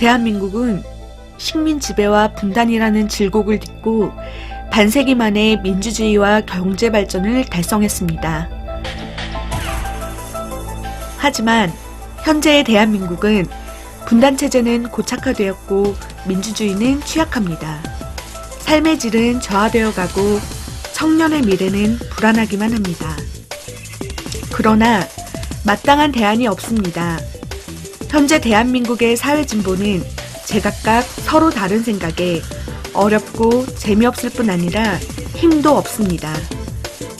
대한민국은 식민 지배와 분단이라는 질곡을 딛고 반세기 만에 민주주의와 경제 발전을 달성했습니다. 하지만 현재의 대한민국은 분단 체제는 고착화되었고 민주주의는 취약합니다. 삶의 질은 저하되어 가고 청년의 미래는 불안하기만 합니다. 그러나 마땅한 대안이 없습니다. 현재 대한민국의 사회 진보는 제각각 서로 다른 생각에 어렵고 재미없을 뿐 아니라 힘도 없습니다.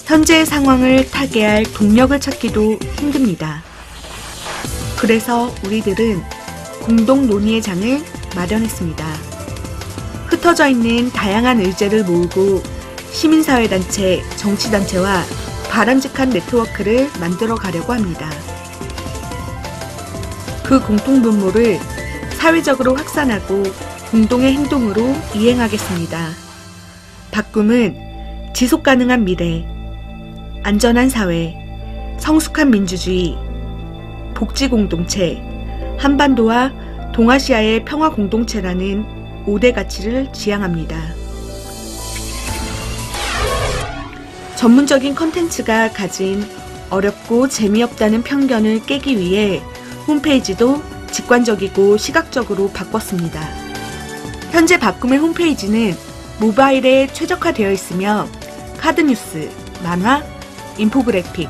현재의 상황을 타개할 동력을 찾기도 힘듭니다. 그래서 우리들은 공동 논의의 장을 마련했습니다. 흩어져 있는 다양한 의제를 모으고 시민사회단체, 정치단체와 바람직한 네트워크를 만들어 가려고 합니다. 그 공통 분모를 사회적으로 확산하고 공동의 행동으로 이행하겠습니다. 바꿈은 지속 가능한 미래, 안전한 사회, 성숙한 민주주의, 복지 공동체, 한반도와 동아시아의 평화 공동체라는 5대 가치를 지향합니다. 전문적인 컨텐츠가 가진 어렵고 재미없다는 편견을 깨기 위해 홈페이지도 직관적이고 시각적으로 바꿨습니다. 현재 바꿈의 홈페이지는 모바일에 최적화되어 있으며 카드뉴스, 만화, 인포그래픽,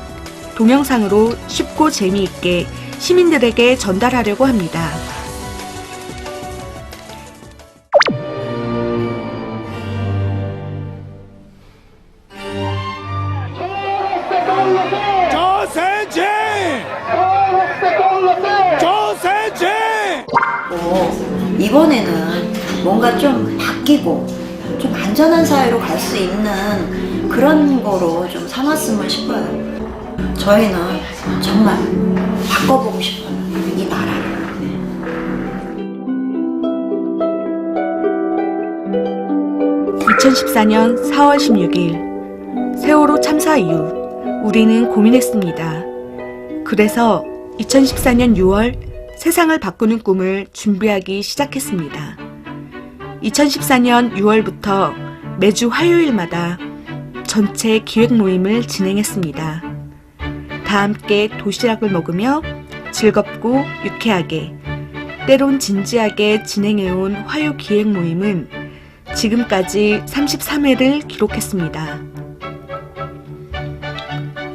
동영상으로 쉽고 재미있게 시민들에게 전달하려고 합니다. 고 이번에는 뭔가 좀 바뀌고 좀 안전한 사회로 갈 수 있는 그런 거로 좀 삼았으면 싶어요. 저희는 정말 바꿔보고 싶어요. 이 나라를. 2014년 4월 16일 세월호 참사 이후 우리는 고민했습니다. 그래서 2014년 6월 세상을 바꾸는 꿈을 준비하기 시작했습니다. 2014년 6월부터 매주 화요일마다 전체 기획 모임을 진행했습니다. 다 함께 도시락을 먹으며 즐겁고 유쾌하게 때론 진지하게 진행해온 화요 기획 모임은 지금까지 33회를 기록했습니다.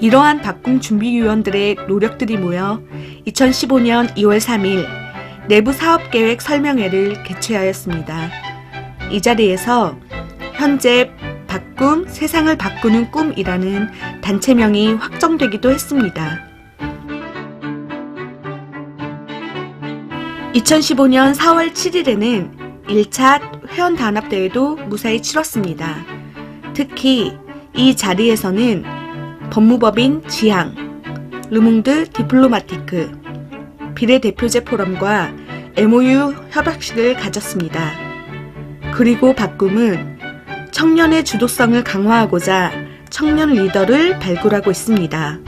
이러한 바꿈 준비위원들의 노력들이 모여 2015년 2월 3일 내부 사업계획 설명회를 개최하였습니다. 이 자리에서 현재 바꿈 세상을 바꾸는 꿈이라는 단체명이 확정되기도 했습니다. 2015년 4월 7일에는 1차 회원 단합대회도 무사히 치렀습니다. 특히 이 자리에서는 법무법인 지향, 르몽드 디플로마티크, 비례대표제 포럼과 MOU 협약식을 가졌습니다. 그리고 바꿈은 청년의 주도성을 강화하고자 청년 리더를 발굴하고 있습니다.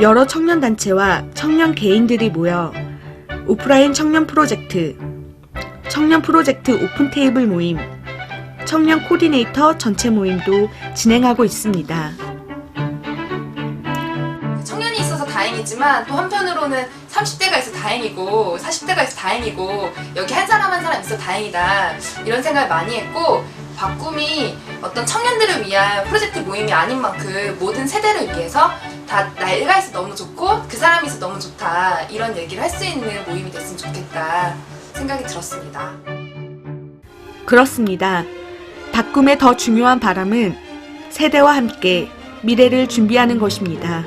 여러 청년 단체와 청년 개인들이 모여 오프라인 청년 프로젝트, 청년 프로젝트 오픈 테이블 모임, 청년 코디네이터 전체 모임도 진행하고 있습니다. 다행이지만 또 한편으로는 30대가 있어 다행이고 40대가 있어 다행이고 여기 한 사람 한 사람 있어 다행이다 이런 생각을 많이 했고 바꿈이 어떤 청년들을 위한 프로젝트 모임이 아닌 만큼 모든 세대를 위해서 다 나이가 있어 너무 좋고 그 사람이 있어 너무 좋다 이런 얘기를 할 수 있는 모임이 됐으면 좋겠다 생각이 들었습니다. 그렇습니다. 바꿈의 더 중요한 바람은 세대와 함께 미래를 준비하는 것입니다.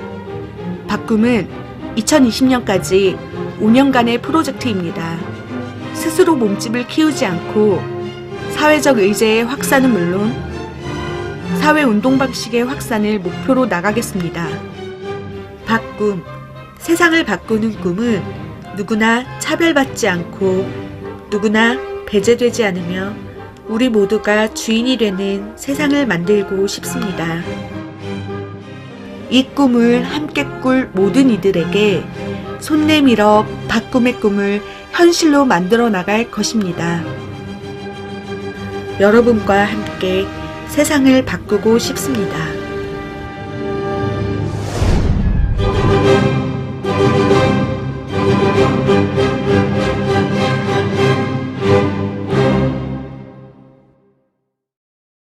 바꿈은 2020년까지 5년간의 프로젝트입니다. 스스로 몸집을 키우지 않고 사회적 의제의 확산은 물론 사회 운동 방식의 확산을 목표로 나가겠습니다. 바꿈, 세상을 바꾸는 꿈은 누구나 차별받지 않고 누구나 배제되지 않으며 우리 모두가 주인이 되는 세상을 만들고 싶습니다. 이 꿈을 함께 꿀 모든 이들에게 손 내밀어 바꿈의 꿈을 현실로 만들어 나갈 것입니다. 여러분과 함께 세상을 바꾸고 싶습니다.